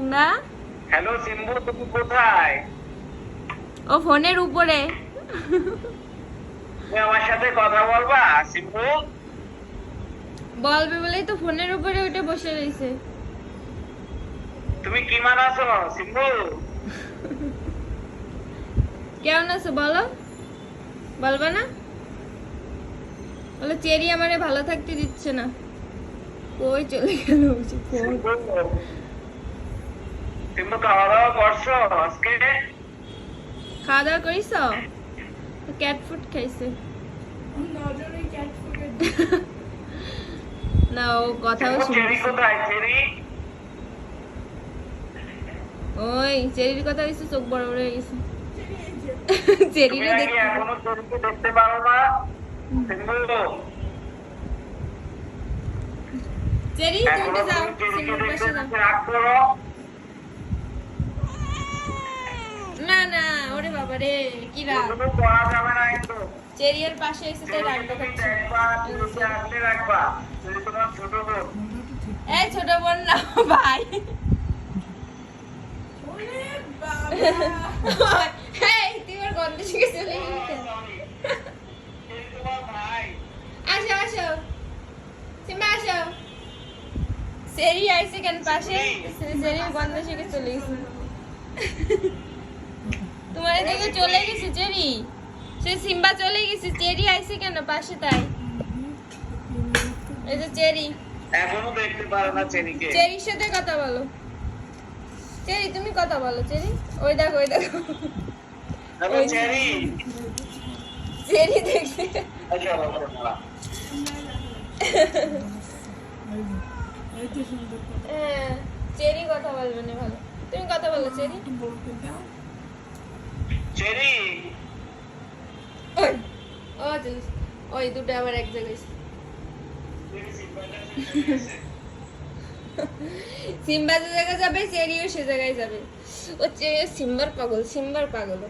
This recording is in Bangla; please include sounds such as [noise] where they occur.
সিম্বা? হ্যালো সিম্বু তুমি কোথায়? ও ফোনের উপরে। আমার সাথে কথা বলবা সিম্বু? বলবে বলেই তো ফোনের উপরে বসে রয়েছে। তুমি কি মানাছো সিম্বু? কেমন আছো বলো? বলবা না? বলো চেরি আমারে ভালো থাকতে দিচ্ছে না। কই চলে গেল? ফোন সিম্বু খাওয়া দাওয়া করছ আজকে? খাওয়া দাওয়া করিস? ক্যাট ফুড খাইছে। [laughs] না ও কথাও ওই চেরির কথা হয়েছে চোখ বড় বড় হয়ে গেছে। তুমি চেরিরে দেখতে। পারো না? চেরি তুমি যাও তুমি দেখতে পাশে যাও দেখতে রাগ করো না না ওরে বাবা রে কি রাগ? তুমি পড়া যাবে না কিন্তু। চেরিয়ার পাশে এসে তো রাগ দেখাচ্ছে আগলে রাখবা। চেরি তোমার ছোট বোন। এই ছোট বোন না ভাই। এই তুই ওর গন্ধ শিখে চলে গেলি কেন? চেরি তোমার ভাই। আসো আসো। সিম্বা আসো। সেরি আইছে কেন পাশে? সেরির গন্ধ শিখে চলে গেছে তোমার এদিকে চলে গেছে চেরি সে সিম্বা চলে গেছে চেরি আইছে কেন পাশে তাই? এই যে চেরি এখনও দেখতে পারে না চেরিকে চেরির সাথে কথা বলো। চেরি তুমি কথা বলো চেরি ওই দেখো ওই দেখো। হ্যালো চেরি চেরি দেখছি আচ্ছা হ্যাঁ চেরি কথা বলবে না ভালো। তুমি কথা বলো চেরি চেরি ওই ও ওই দুটো আবার এক জায়গায় সিম্বা যে জায়গায় যাবে চেরিও সে জায়গায় যাবে। ও সিম্বার পাগল সিম্বার পাগল।